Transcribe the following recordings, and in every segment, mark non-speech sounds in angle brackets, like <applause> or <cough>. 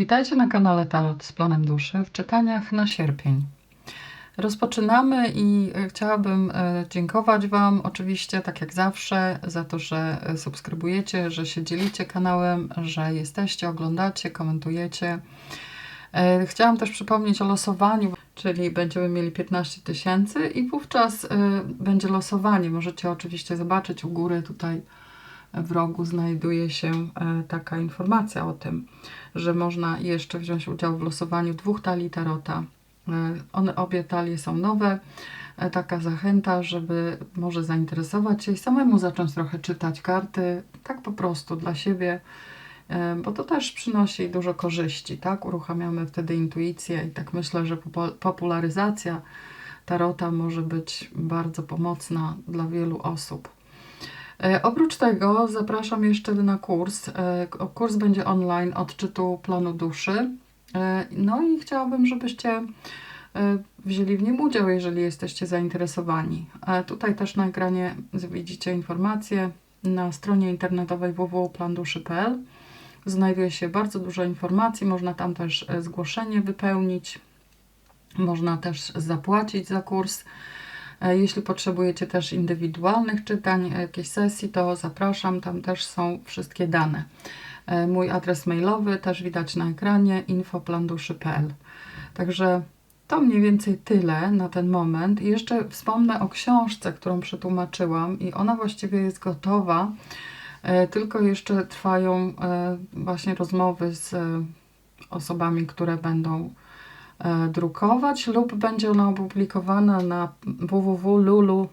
Witajcie na kanale Tarot z Planem Duszy w czytaniach na sierpień. Rozpoczynamy i e, chciałabym e, dziękować Wam oczywiście, tak jak zawsze, za to, że e, subskrybujecie, że się dzielicie kanałem, że jesteście, oglądacie, komentujecie. Chciałam też przypomnieć o losowaniu, czyli będziemy mieli 15 tysięcy i wówczas będzie losowanie. Możecie oczywiście zobaczyć u góry tutaj w rogu znajduje się e, taka informacja o tym, że można jeszcze wziąć udział w losowaniu dwóch talii tarota. E, One obie talie są nowe. E, Taka zachęta, żeby może zainteresować się i samemu zacząć trochę czytać karty, tak po prostu dla siebie, bo to też przynosi dużo korzyści, tak? Uruchamiamy wtedy intuicję i tak myślę, że popularyzacja tarota może być bardzo pomocna dla wielu osób. E, Oprócz tego zapraszam jeszcze na kurs. E, Kurs będzie online odczytu planu duszy. E, No i chciałabym, żebyście wzięli w nim udział, jeżeli jesteście zainteresowani. Tutaj też na ekranie widzicie informacje na stronie internetowej www.planduszy.pl. Znajduje się bardzo dużo informacji, można tam też zgłoszenie wypełnić, można też zapłacić za kurs. E, Jeśli potrzebujecie też indywidualnych czytań, e, jakiejś sesji, to zapraszam, tam też są wszystkie dane. E, Mój adres mailowy też widać na ekranie infoplanduszy.pl. Także to mniej więcej tyle na ten moment. I jeszcze wspomnę o książce, którą przetłumaczyłam i ona właściwie jest gotowa, tylko jeszcze trwają właśnie rozmowy z osobami, które będą drukować lub będzie ona opublikowana na www.lulu.com,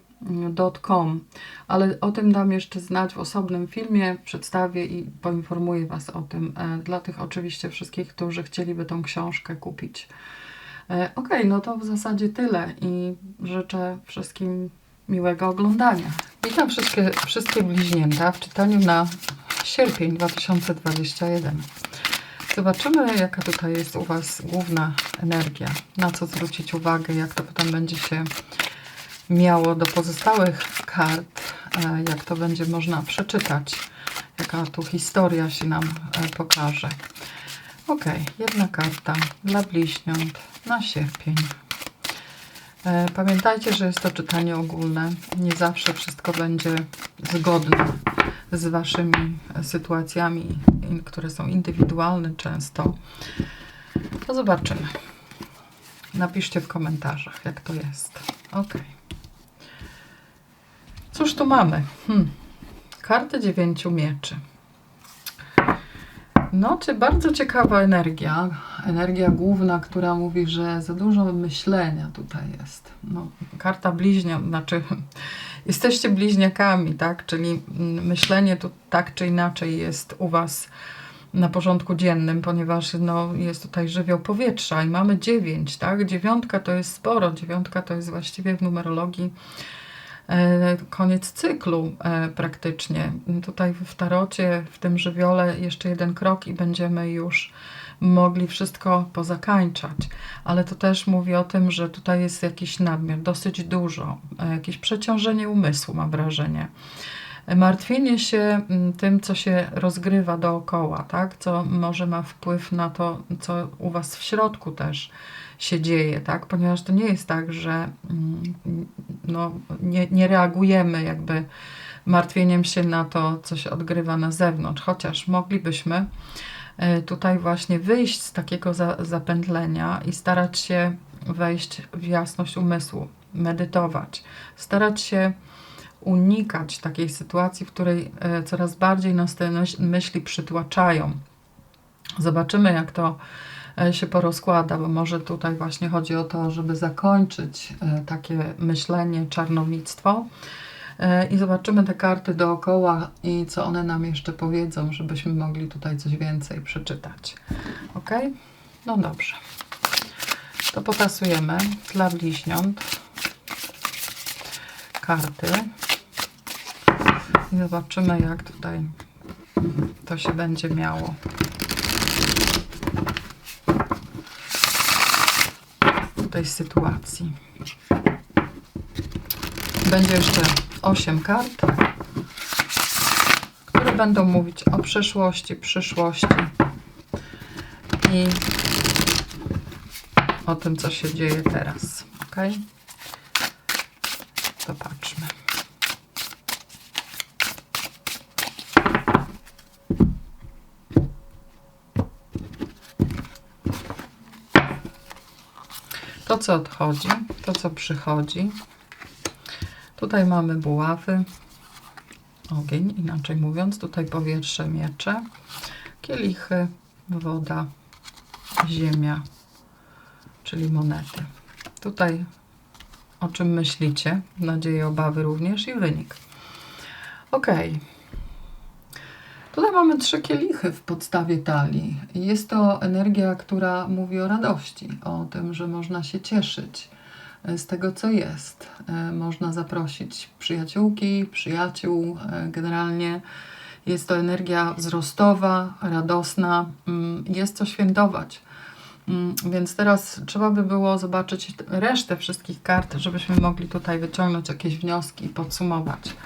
ale o tym dam jeszcze znać w osobnym filmie, przedstawię i poinformuję Was o tym, e, dla tych oczywiście wszystkich, którzy chcieliby tą książkę kupić. E, Ok, no to w zasadzie tyle i życzę wszystkim miłego oglądania. Witam wszystkie, wszystkie bliźnięta w czytaniu na sierpień 2021. Zobaczymy, jaka tutaj jest u Was główna energia, na co zwrócić uwagę, jak to potem będzie się miało do pozostałych kart, e, jak to będzie można przeczytać, jaka tu historia się nam e, pokaże. Ok, jedna karta dla bliźniąt na sierpień. E, Pamiętajcie, że jest to czytanie ogólne. Nie zawsze wszystko będzie zgodne z Waszymi sytuacjami, które są indywidualne często. To zobaczymy. Napiszcie w komentarzach, jak to jest. Ok. Cóż tu mamy? Hmm. Kartę dziewięciu mieczy. No, czy bardzo ciekawa energia. Energia główna, która mówi, że za dużo myślenia tutaj jest. No, karta bliźnia, znaczy <laughs> jesteście bliźniakami, tak? Czyli mm, myślenie tu tak czy inaczej jest u Was na porządku dziennym, ponieważ no, jest tutaj żywioł powietrza i mamy dziewięć, tak? Dziewiątka to jest sporo, dziewiątka to jest właściwie w numerologii koniec cyklu e, praktycznie. Tutaj w tarocie, w tym żywiole jeszcze jeden krok i będziemy już mogli wszystko pozakańczać. Ale to też mówi o tym, że tutaj jest jakiś nadmiar, dosyć dużo, e, jakieś przeciążenie umysłu, mam wrażenie. E, Martwienie się tym, co się rozgrywa dookoła, tak? co może ma wpływ na to, co u Was w środku też się dzieje, tak? ponieważ to nie jest tak, że mm, no, nie, nie reagujemy jakby martwieniem się na to, co się odgrywa na zewnątrz, chociaż moglibyśmy e, tutaj właśnie wyjść z takiego za, zapętlenia i starać się wejść w jasność umysłu, medytować, starać się unikać takiej sytuacji, w której e, coraz bardziej nas te myśl- myśli przytłaczają. Zobaczymy, jak to się porozkłada, bo może tutaj właśnie chodzi o to, żeby zakończyć e, takie myślenie, czarnowictwo. E, I zobaczymy te karty dookoła i co one nam jeszcze powiedzą, żebyśmy mogli tutaj coś więcej przeczytać. Ok? No dobrze. To potasujemy dla bliźniąt karty i zobaczymy, jak tutaj to się będzie miało. Tej sytuacji. Będzie jeszcze 8 kart, które będą mówić o przeszłości, przyszłości i o tym, co się dzieje teraz. Ok? To patrzmy. To, co odchodzi, to, co przychodzi. Tutaj mamy buławy, ogień, inaczej mówiąc. Tutaj powietrze, miecze, kielichy, woda, ziemia, czyli monety. Tutaj o czym myślicie, nadzieję, obawy również i wynik. Ok. Tutaj mamy trzy kielichy w podstawie talii. Jest to energia, która mówi o radości, o tym, że można się cieszyć z tego, co jest. E, Można zaprosić przyjaciółki, przyjaciół. e, Generalnie jest to energia wzrostowa, radosna. Mm, Jest co świętować. Mm, Więc teraz trzeba by było zobaczyć resztę wszystkich kart, żebyśmy mogli tutaj wyciągnąć jakieś wnioski i podsumować.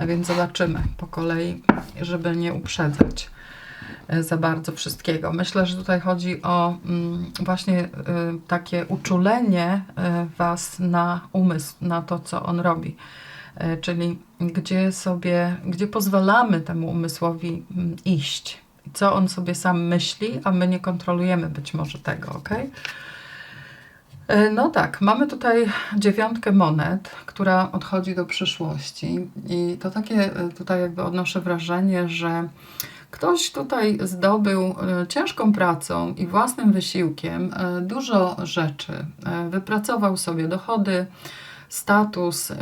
A więc zobaczymy po kolei, żeby nie uprzedzać e, za bardzo wszystkiego. Myślę, że tutaj chodzi o mm, właśnie y, takie uczulenie y, Was na umysł, na to, co on robi. E, Czyli gdzie sobie, gdzie pozwalamy temu umysłowi mm, iść, co on sobie sam myśli, a my nie kontrolujemy być może tego, ok? E, No tak, mamy tutaj dziewiątkę monet, która odchodzi do przyszłości i to takie e, tutaj jakby odnoszę wrażenie, że ktoś tutaj zdobył e, ciężką pracą i własnym wysiłkiem dużo rzeczy. Wypracował sobie dochody, status,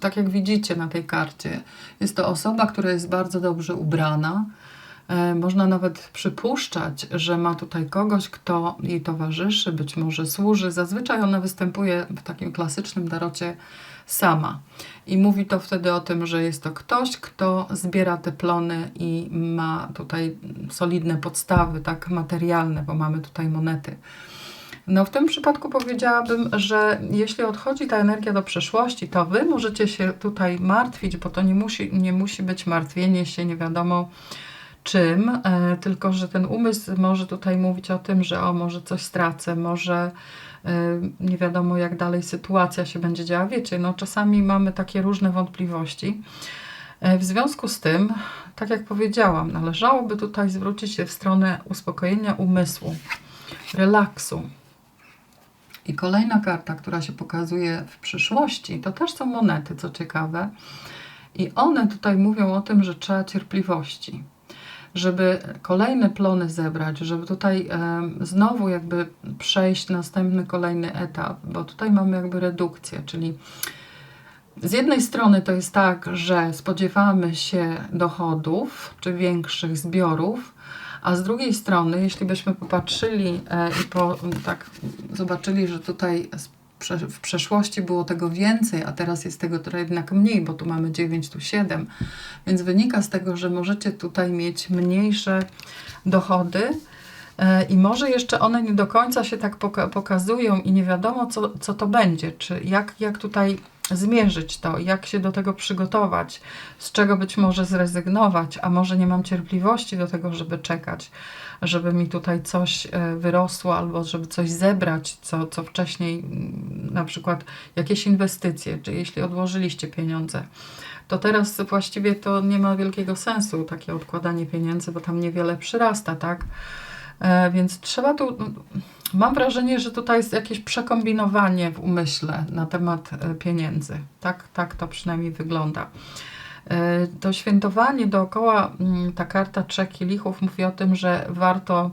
tak jak widzicie na tej karcie. Jest to osoba, która jest bardzo dobrze ubrana. E, Można nawet przypuszczać, że ma tutaj kogoś, kto jej towarzyszy, być może służy. Zazwyczaj ona występuje w takim klasycznym tarocie sama. I mówi to wtedy o tym, że jest to ktoś, kto zbiera te plony i ma tutaj solidne podstawy, tak materialne, bo mamy tutaj monety. No w tym przypadku powiedziałabym, że jeśli odchodzi ta energia do przeszłości, to wy możecie się tutaj martwić, bo to nie musi, nie musi być martwienie się nie wiadomo czym, e, tylko że ten umysł może tutaj mówić o tym, że o może coś stracę, może e, nie wiadomo jak dalej sytuacja się będzie działa. Wiecie, no czasami mamy takie różne wątpliwości. E, W związku z tym, tak jak powiedziałam, należałoby tutaj zwrócić się w stronę uspokojenia umysłu, relaksu. I kolejna karta, która się pokazuje w przyszłości, to też są monety, co ciekawe. I one tutaj mówią o tym, że trzeba cierpliwości, żeby kolejne plony zebrać, żeby tutaj znowu jakby przejść następny kolejny etap, bo tutaj mamy jakby redukcję, czyli z jednej strony to jest tak, że spodziewamy się dochodów czy większych zbiorów, a z drugiej strony, jeśli byśmy popatrzyli e, i po, tak zobaczyli, że tutaj prze- w przeszłości było tego więcej, a teraz jest tego trochę jednak mniej, bo tu mamy 9, tu 7, więc wynika z tego, że możecie tutaj mieć mniejsze dochody. e, I może jeszcze one nie do końca się tak poka- pokazują i nie wiadomo, co, co to będzie, czy jak, jak tutaj zmierzyć to, jak się do tego przygotować, z czego być może zrezygnować, a może nie mam cierpliwości do tego, żeby czekać, żeby mi tutaj coś e, wyrosło albo żeby coś zebrać, co, co wcześniej, mm, na przykład jakieś inwestycje, czy jeśli odłożyliście pieniądze, to teraz właściwie to nie ma wielkiego sensu takie odkładanie pieniędzy, bo tam niewiele przyrasta, tak? E, Więc trzeba tu. Mam wrażenie, że tutaj jest jakieś przekombinowanie w umyśle na temat e, pieniędzy. Tak, tak to przynajmniej wygląda. E, To świętowanie dookoła, mm, ta karta trzech kielichów mówi o tym, że warto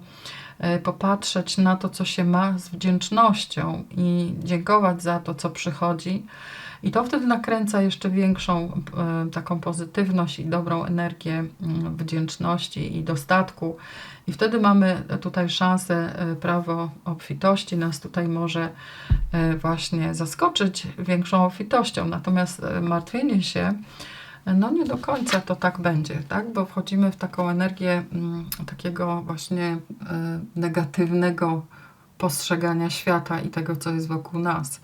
popatrzeć na to, co się ma z wdzięcznością i dziękować za to, co przychodzi. I to wtedy nakręca jeszcze większą e, taką pozytywność i dobrą energię mm, wdzięczności i dostatku. I wtedy mamy tutaj szansę, e, prawo obfitości nas tutaj może właśnie zaskoczyć większą obfitością. Natomiast martwienie się, no nie do końca to tak będzie, tak? Bo wchodzimy w taką energię mm, takiego właśnie e, negatywnego postrzegania świata i tego, co jest wokół nas.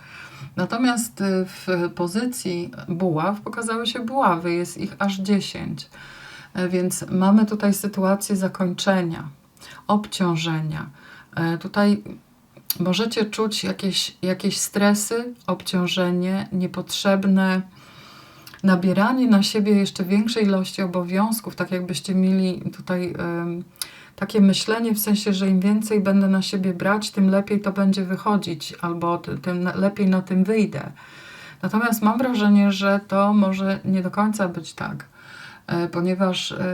Natomiast y, w pozycji buław pokazały się buławy, jest ich aż 10. E, Więc mamy tutaj sytuację zakończenia. obciążenia. E, tutaj możecie czuć jakieś, jakieś stresy, obciążenie, niepotrzebne nabieranie na siebie jeszcze większej ilości obowiązków, tak jakbyście mieli tutaj takie myślenie w sensie, że im więcej będę na siebie brać, tym lepiej to będzie wychodzić, albo tym lepiej na tym wyjdę. Natomiast mam wrażenie, że to może nie do końca być tak, e, ponieważ e,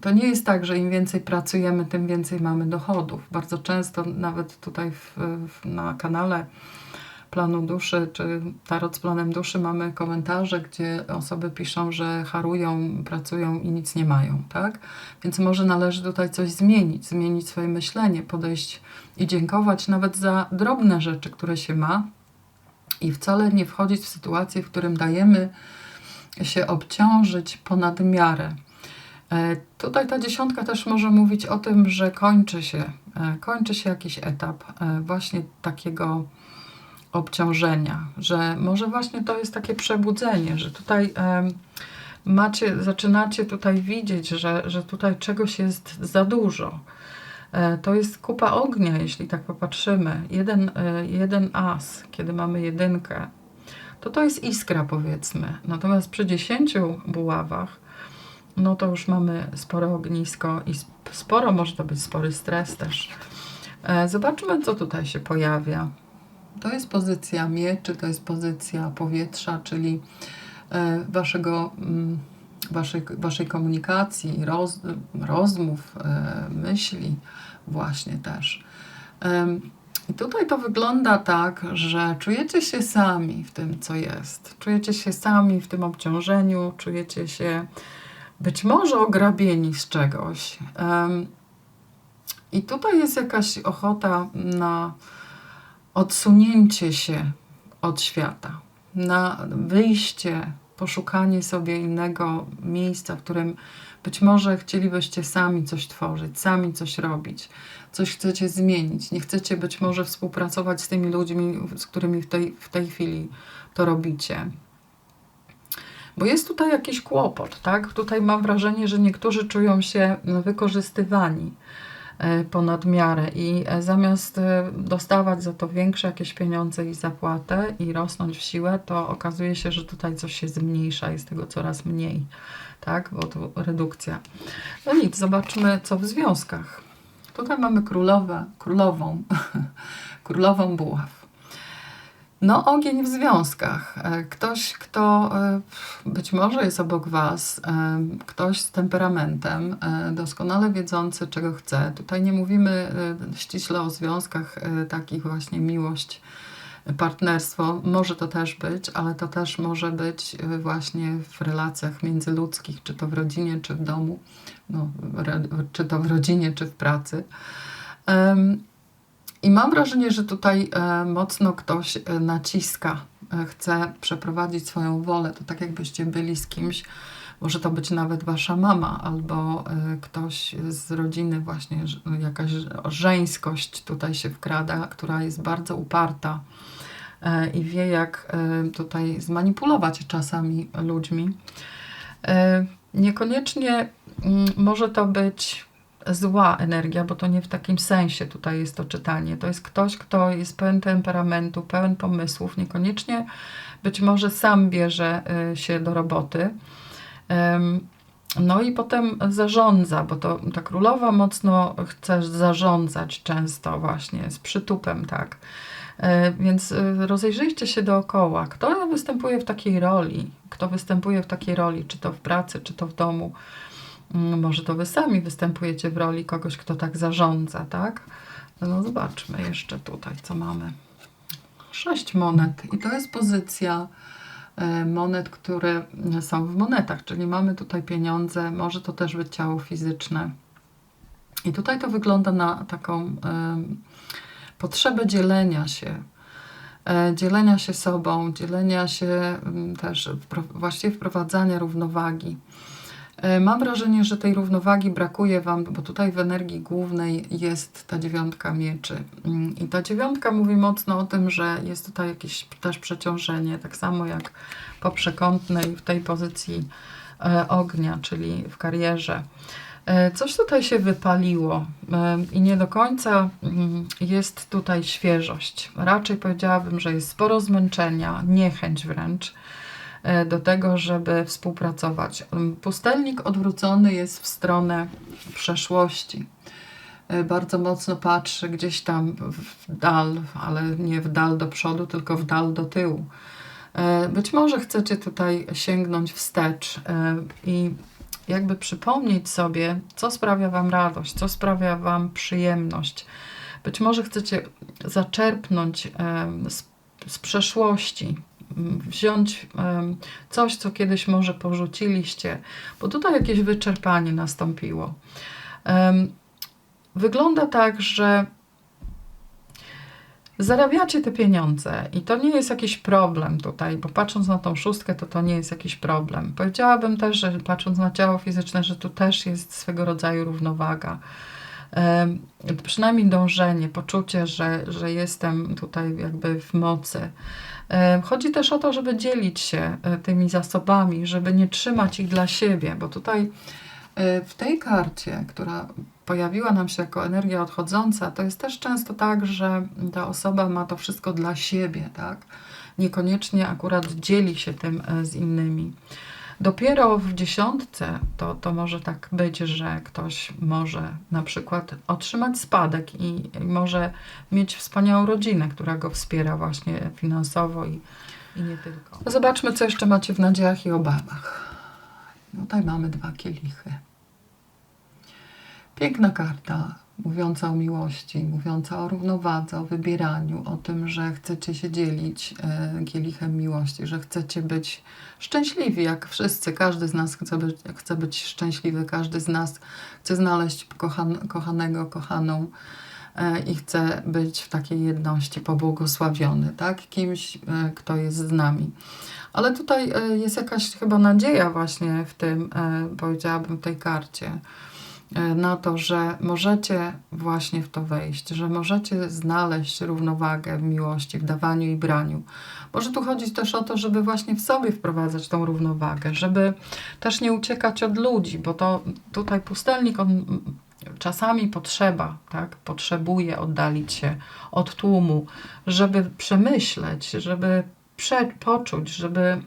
to nie jest tak, że im więcej pracujemy, tym więcej mamy dochodów. Bardzo często nawet tutaj w, w, na kanale planu duszy, czy tarot z planem duszy mamy komentarze, gdzie osoby piszą, że harują, pracują i nic nie mają, tak? Więc może należy tutaj coś zmienić, zmienić swoje myślenie, podejść i dziękować nawet za drobne rzeczy, które się ma i wcale nie wchodzić w sytuację, w którym dajemy się obciążyć ponad miarę. E, tutaj ta dziesiątka też może mówić o tym, że kończy się, e, kończy się jakiś etap e, właśnie takiego obciążenia, że może właśnie to jest takie przebudzenie, że tutaj macie, zaczynacie tutaj widzieć, że, że tutaj czegoś jest za dużo. E, to jest kupa ognia, jeśli tak popatrzymy. Jeden, e, jeden as, kiedy mamy jedynkę, to to jest iskra powiedzmy. Natomiast przy dziesięciu buławach, no to już mamy spore ognisko i sporo może to być spory stres też. E, zobaczmy, co tutaj się pojawia. To jest pozycja mieczy, to jest pozycja powietrza, czyli e, waszego, mm, waszej, waszej komunikacji, roz, rozmów, e, myśli właśnie też. I tutaj to wygląda tak, że czujecie się sami w tym, co jest. Czujecie się sami w tym obciążeniu, czujecie się być może ograbieni z czegoś. I tutaj jest jakaś ochota na odsunięcie się od świata, na wyjście, poszukanie sobie innego miejsca, w którym być może chcielibyście sami coś tworzyć, sami coś robić, coś chcecie zmienić. Nie chcecie być może współpracować z tymi ludźmi, z którymi w tej, w tej chwili to robicie. Bo jest tutaj jakiś kłopot, tak? Tutaj mam wrażenie, że niektórzy czują się wykorzystywani ponad miarę i e, zamiast e, dostawać za to większe jakieś pieniądze i zapłatę i rosnąć w siłę, to okazuje się, że tutaj coś się zmniejsza, jest tego coraz mniej, tak, bo to redukcja. No nic, zobaczmy co w związkach. Tutaj mamy królowę, królową, <laughs> królową buław. No, ogień w związkach. E, ktoś, kto e, być może jest obok Was, e, ktoś z temperamentem, doskonale wiedzący, czego chce. Tutaj nie mówimy ściśle o związkach takich właśnie miłość, partnerstwo. Może to też być, ale to też może być właśnie w relacjach międzyludzkich, czy to w rodzinie, czy w domu, no, czy to w rodzinie, czy w pracy. I mam wrażenie, że tutaj e, mocno ktoś e, naciska, e, chce przeprowadzić swoją wolę. To tak jakbyście byli z kimś, może to być nawet wasza mama albo ktoś z rodziny, właśnie jakaś żeńskość tutaj się wkrada, która jest bardzo uparta i wie, jak tutaj zmanipulować czasami ludźmi. Niekoniecznie mm, może to być zła energia, bo to nie w takim sensie tutaj jest to czytanie. To jest ktoś, kto jest pełen temperamentu, pełen pomysłów, niekoniecznie być może sam bierze y, się do roboty. No i potem zarządza, bo to ta królowa mocno chce zarządzać często właśnie z przytupem, tak. E, więc y, rozejrzyjcie się dookoła. Kto występuje w takiej roli? Kto występuje w takiej roli, czy to w pracy, czy to w domu? Mm, może to wy sami występujecie w roli kogoś, kto tak zarządza, tak? No zobaczmy jeszcze tutaj, co mamy. Sześć monet i to jest pozycja e, monet, które są w monetach, czyli mamy tutaj pieniądze, może to też być ciało fizyczne. I tutaj to wygląda na taką potrzebę dzielenia się, e, dzielenia się sobą, dzielenia się też, właściwie wprowadzania równowagi. E, mam wrażenie, że tej równowagi brakuje Wam, bo tutaj w energii głównej jest ta dziewiątka mieczy. Mm, I ta dziewiątka mówi mocno o tym, że jest tutaj jakieś też przeciążenie, tak samo jak po przekątnej w tej pozycji e, ognia, czyli w karierze. E, coś tutaj się wypaliło i nie do końca mm, jest tutaj świeżość. Raczej powiedziałabym, że jest sporo zmęczenia, niechęć wręcz do tego, żeby współpracować. Pustelnik odwrócony jest w stronę przeszłości. Bardzo mocno patrzy gdzieś tam w dal, ale nie w dal do przodu, tylko w dal do tyłu. Być może chcecie tutaj sięgnąć wstecz i jakby przypomnieć sobie, co sprawia Wam radość, co sprawia Wam przyjemność. Być może chcecie zaczerpnąć z, z przeszłości, wziąć coś, co kiedyś może porzuciliście, bo tutaj jakieś wyczerpanie nastąpiło. Wygląda tak, że zarabiacie te pieniądze i to nie jest jakiś problem tutaj, bo patrząc na tą szóstkę, to to nie jest jakiś problem. Powiedziałabym też, że patrząc na ciało fizyczne, że tu też jest swego rodzaju równowaga. przynajmniej dążenie, poczucie, że, że jestem tutaj jakby w mocy. Chodzi też o to, żeby dzielić się e, tymi zasobami, żeby nie trzymać ich dla siebie, bo tutaj e, w tej karcie, która pojawiła nam się jako energia odchodząca, to jest też często tak, że ta osoba ma to wszystko dla siebie, tak? Niekoniecznie akurat dzieli się tym e, z innymi. Dopiero w dziesiątce to, to może tak być, że ktoś może na przykład otrzymać spadek i, i może mieć wspaniałą rodzinę, która go wspiera właśnie finansowo i, i nie tylko. Zobaczmy, co jeszcze macie w nadziejach i obawach. Tutaj mamy dwa kielichy. Piękna karta, mówiąca o miłości, mówiąca o równowadze, o wybieraniu, o tym, że chcecie się dzielić e, kielichem miłości, że chcecie być szczęśliwi, jak wszyscy. Każdy z nas chce być, chce być szczęśliwy, każdy z nas chce znaleźć kochan, kochanego, kochaną e, i chce być w takiej jedności, pobłogosławiony, tak? Kimś, e, kto jest z nami. Ale tutaj jest jakaś chyba nadzieja właśnie w tym, powiedziałabym, tej karcie na to, że możecie właśnie w to wejść, że możecie znaleźć równowagę w miłości, w dawaniu i braniu. Może tu chodzić też o to, żeby właśnie w sobie wprowadzać tą równowagę, żeby też nie uciekać od ludzi, bo to tutaj pustelnik, on czasami potrzeba, tak, potrzebuje oddalić się od tłumu, żeby przemyśleć, żeby poczuć, żeby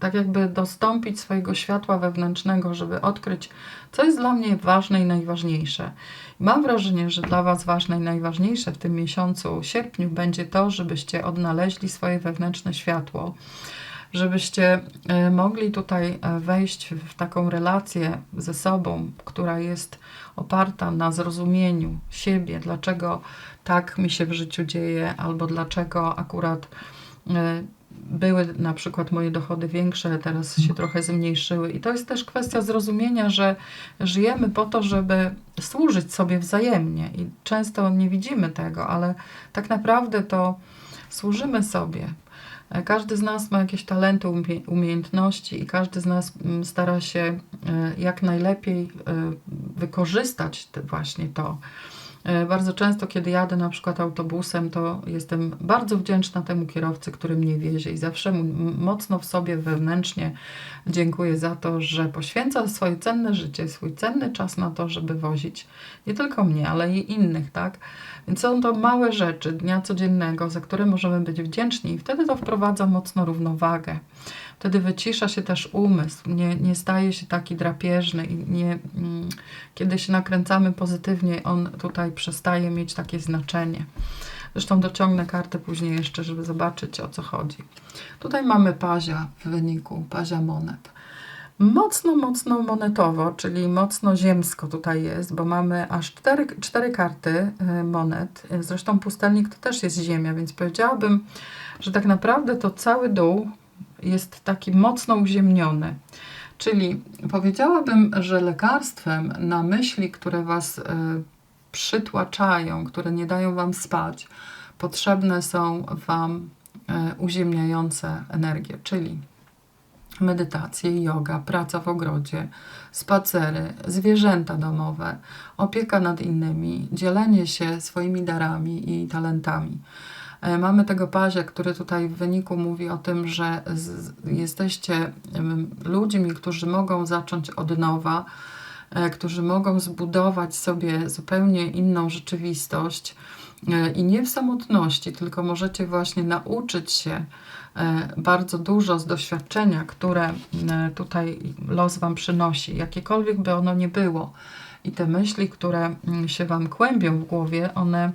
tak jakby dostąpić swojego światła wewnętrznego, żeby odkryć, co jest dla mnie ważne i najważniejsze. Mam wrażenie, że dla Was ważne i najważniejsze w tym miesiącu, sierpniu, będzie to, żebyście odnaleźli swoje wewnętrzne światło, żebyście e, mogli tutaj e, wejść w taką relację ze sobą, która jest oparta na zrozumieniu siebie, dlaczego tak mi się w życiu dzieje, albo dlaczego akurat e, były na przykład moje dochody większe, teraz się trochę zmniejszyły. I to jest też kwestia zrozumienia, że żyjemy po to, żeby służyć sobie wzajemnie i często nie widzimy tego, ale tak naprawdę to służymy sobie. Każdy z nas ma jakieś talenty, umiejętności i każdy z nas mm, stara się e, jak najlepiej e, wykorzystać właśnie to. E, bardzo często, kiedy jadę na przykład autobusem, to jestem bardzo wdzięczna temu kierowcy, który mnie wiezie i zawsze mocno w sobie wewnętrznie dziękuję za to, że poświęca swoje cenne życie, swój cenny czas na to, żeby wozić nie tylko mnie, ale i innych, tak? Więc są to małe rzeczy dnia codziennego, za które możemy być wdzięczni i wtedy to wprowadza mocno równowagę. Wtedy wycisza się też umysł, nie, nie staje się taki drapieżny i nie, mm, kiedy się nakręcamy pozytywnie, on tutaj przestaje mieć takie znaczenie. Zresztą dociągnę kartę później jeszcze, żeby zobaczyć o co chodzi. Tutaj mamy pazia w wyniku, pazia monet. Mocno, mocno monetowo, czyli mocno ziemsko tutaj jest, bo mamy aż cztery, cztery karty y, monet. Zresztą pustelnik to też jest ziemia, więc powiedziałabym, że tak naprawdę to cały dół jest taki mocno uziemniony. Czyli powiedziałabym, że lekarstwem na myśli, które Was y, przytłaczają, które nie dają Wam spać, potrzebne są Wam y, uziemniające energie, czyli medytacje, yoga, praca w ogrodzie, spacery, zwierzęta domowe, opieka nad innymi, dzielenie się swoimi darami i talentami. Mamy tego pazia, który tutaj w wyniku mówi o tym, że jesteście ludźmi, którzy mogą zacząć od nowa, e, którzy mogą zbudować sobie zupełnie inną rzeczywistość e, i nie w samotności, tylko możecie właśnie nauczyć się e, bardzo dużo z doświadczenia, które tutaj los Wam przynosi, jakiekolwiek by ono nie było. I te myśli, które się Wam kłębią w głowie, one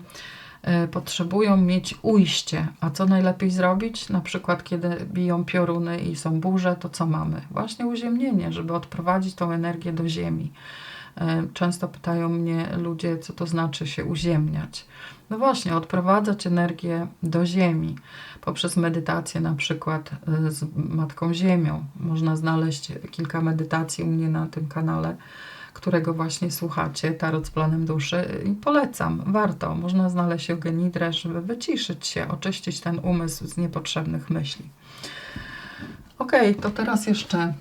potrzebują mieć ujście. A co najlepiej zrobić? Na przykład, kiedy biją pioruny i są burze, to co mamy? Właśnie uziemnienie, żeby odprowadzić tą energię do ziemi. E, często pytają mnie ludzie, co to znaczy się uziemniać. No właśnie, odprowadzać energię do ziemi poprzez medytację, na przykład e, z Matką Ziemią. Można znaleźć kilka medytacji u mnie na tym kanale którego właśnie słuchacie, Tarot z planem duszy i polecam, warto. Można znaleźć Eugenidrę, żeby wyciszyć się, oczyścić ten umysł z niepotrzebnych myśli. Ok, to teraz jeszcze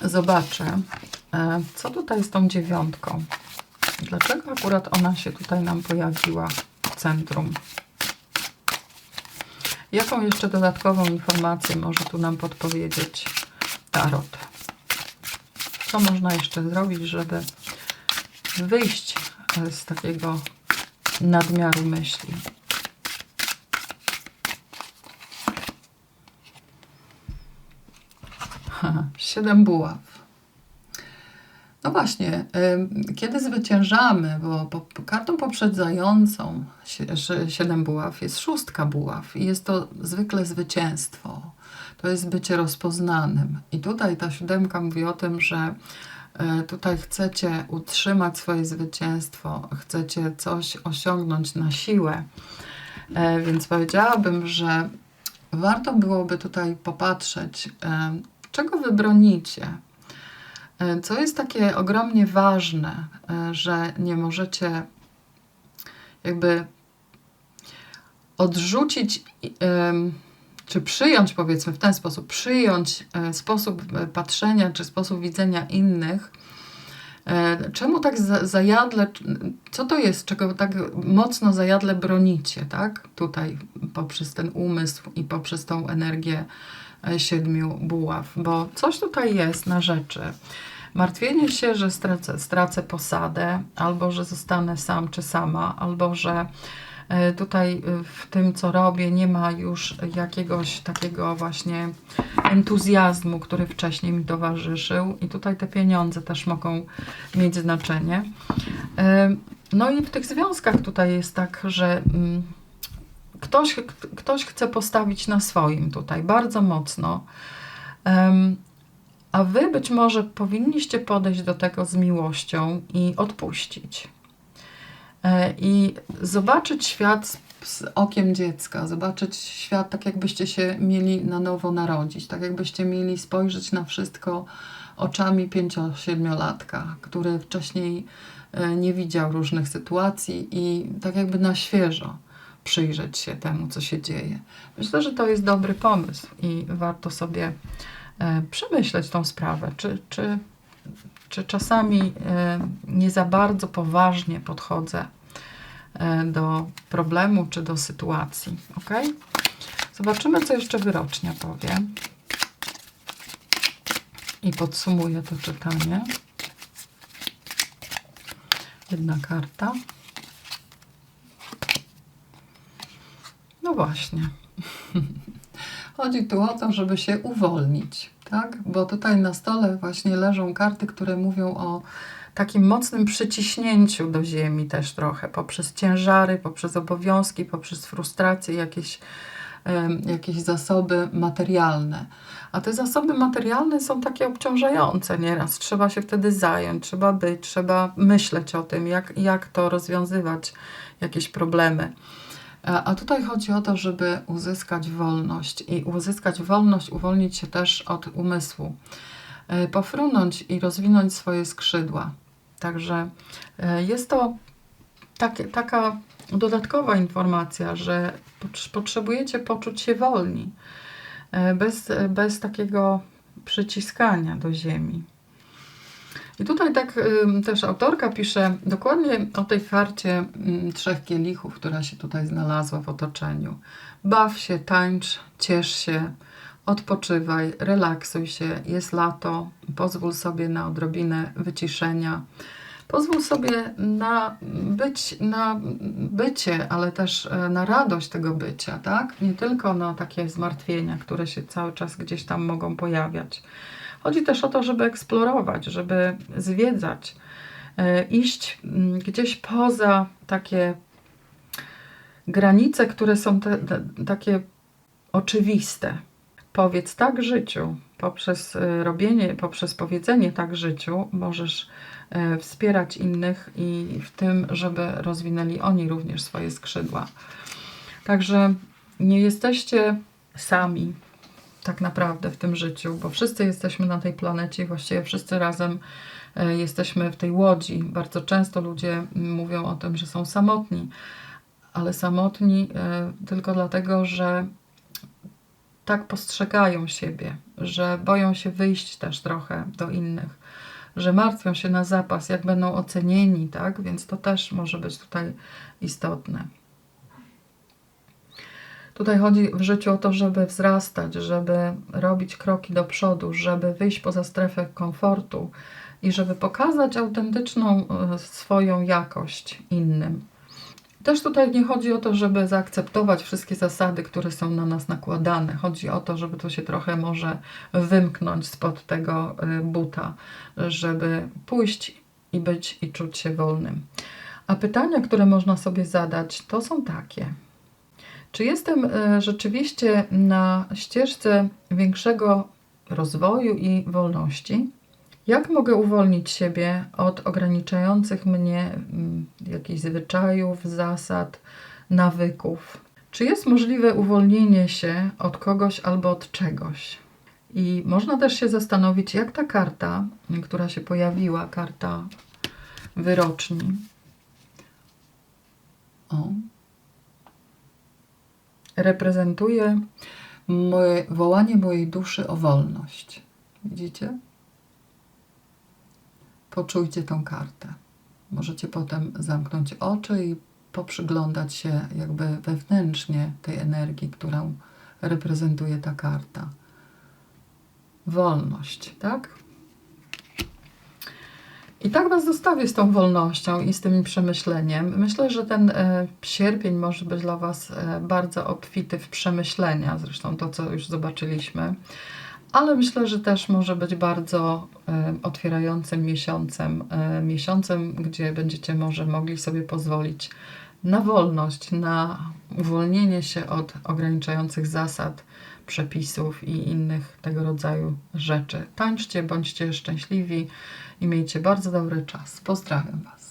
zobaczę, e, co tutaj z tą dziewiątką. Dlaczego akurat ona się tutaj nam pojawiła w centrum? Jaką jeszcze dodatkową informację może tu nam podpowiedzieć Tarot? Co można jeszcze zrobić, żeby wyjść z takiego nadmiaru myśli? <laughs> Siedem buław. No właśnie, kiedy zwyciężamy, bo kartą poprzedzającą siedem buław jest szóstka buław i jest to zwykle zwycięstwo to jest bycie rozpoznanym. I tutaj ta siódemka mówi o tym, że e, tutaj chcecie utrzymać swoje zwycięstwo, chcecie coś osiągnąć na siłę. E, więc powiedziałabym, że warto byłoby tutaj popatrzeć, e, czego wy bronicie. Co jest takie ogromnie ważne, że nie możecie jakby odrzucić czy przyjąć, powiedzmy w ten sposób, przyjąć e, sposób e, patrzenia czy sposób widzenia innych, e, czemu tak zajadle, co to jest, czego tak mocno zajadle bronicie, tak? Tutaj poprzez ten umysł i poprzez tą energię siedmiu buław, bo coś tutaj jest na rzeczy. Martwienie się, że stracę, stracę posadę, albo że zostanę sam czy sama, albo że E, tutaj e, w tym, co robię, nie ma już jakiegoś takiego właśnie entuzjazmu, który wcześniej mi towarzyszył, i tutaj te pieniądze też mogą mieć znaczenie. E, no i w tych związkach tutaj jest tak, że mm, ktoś, ktoś chce postawić na swoim tutaj bardzo mocno. A wy być może powinniście podejść do tego z miłością i odpuścić. E, i zobaczyć świat z, okiem dziecka, zobaczyć świat tak, jakbyście się mieli na nowo narodzić, tak jakbyście mieli spojrzeć na wszystko oczami pięcio-siedmiolatka, który wcześniej e, nie widział różnych sytuacji i tak jakby na świeżo przyjrzeć się temu, co się dzieje. Myślę, że to jest dobry pomysł i warto sobie przemyśleć tą sprawę, czy, czy czy czasami e, nie za bardzo poważnie podchodzę e, do problemu czy do sytuacji. Ok? Zobaczymy, co jeszcze wyrocznia powie. I podsumuję to czytanie. Jedna karta. No właśnie. <laughs> Chodzi tu o to, żeby się uwolnić tak? Bo tutaj na stole właśnie leżą karty, które mówią o takim mocnym przyciśnięciu do ziemi też trochę, poprzez ciężary, poprzez obowiązki, poprzez frustracje, jakieś, jakieś zasoby materialne. A te zasoby materialne są takie obciążające nieraz. Trzeba się wtedy zająć, trzeba być, trzeba myśleć o tym, jak, jak to rozwiązywać, jakieś problemy. A tutaj chodzi o to, żeby uzyskać wolność i uzyskać wolność, uwolnić się też od umysłu, e, pofrunąć i rozwinąć swoje skrzydła. Także e, jest to tak, taka dodatkowa informacja, że potrzebujecie poczuć się wolni, e, bez, bez takiego przyciskania do ziemi. I tutaj tak też autorka pisze dokładnie o tej karcie trzech kielichów, która się tutaj znalazła w otoczeniu. Baw się, tańcz, ciesz się, odpoczywaj, relaksuj się, jest lato, pozwól sobie na odrobinę wyciszenia. Pozwól sobie na, być, na bycie, ale też e, na radość tego bycia, tak? Nie tylko na takie zmartwienia, które się cały czas gdzieś tam mogą pojawiać. Chodzi też o to, żeby eksplorować, żeby zwiedzać, e, iść mm, gdzieś poza takie granice, które są te, te, takie oczywiste. Powiedz tak życiu. Poprzez y, robienie, poprzez powiedzenie tak życiu możesz y, wspierać innych i w tym, żeby rozwinęli oni również swoje skrzydła. Także nie jesteście sami tak naprawdę w tym życiu, bo wszyscy jesteśmy na tej planecie, właściwie wszyscy razem y, jesteśmy w tej łodzi. Bardzo często ludzie mówią o tym, że są samotni, ale samotni tylko dlatego, że tak postrzegają siebie, że boją się wyjść też trochę do innych, że martwią się na zapas, jak będą ocenieni, tak? Więc to też może być tutaj istotne. Tutaj chodzi w życiu o to, żeby wzrastać, żeby robić kroki do przodu, żeby wyjść poza strefę komfortu i żeby pokazać autentyczną e, swoją jakość innym. Też tutaj nie chodzi o to, żeby zaakceptować wszystkie zasady, które są na nas nakładane. Chodzi o to, żeby to się trochę może wymknąć spod tego y, buta, żeby pójść i być i czuć się wolnym. A pytania, które można sobie zadać, to są takie. Czy jestem y, rzeczywiście na ścieżce większego rozwoju i wolności? Jak mogę uwolnić siebie od ograniczających mnie mm, jakichś zwyczajów, zasad, nawyków? Czy jest możliwe uwolnienie się od kogoś albo od czegoś? I można też się zastanowić, jak ta karta, która się pojawiła, karta wyroczni, o, reprezentuje moje, wołanie mojej duszy o wolność. Widzicie? poczujcie tą kartę. Możecie potem zamknąć oczy i poprzyglądać się jakby wewnętrznie tej energii, którą reprezentuje ta karta. Wolność, tak? I tak Was zostawię z tą wolnością i z tym przemyśleniem. Myślę, że ten e, sierpień może być dla Was e, bardzo obfity w przemyślenia, zresztą to, co już zobaczyliśmy ale myślę, że też może być bardzo e, otwierającym miesiącem, e, miesiącem, gdzie będziecie może mogli sobie pozwolić na wolność, na uwolnienie się od ograniczających zasad, przepisów i innych tego rodzaju rzeczy. Tańczcie, bądźcie szczęśliwi i miejcie bardzo dobry czas. Pozdrawiam Was.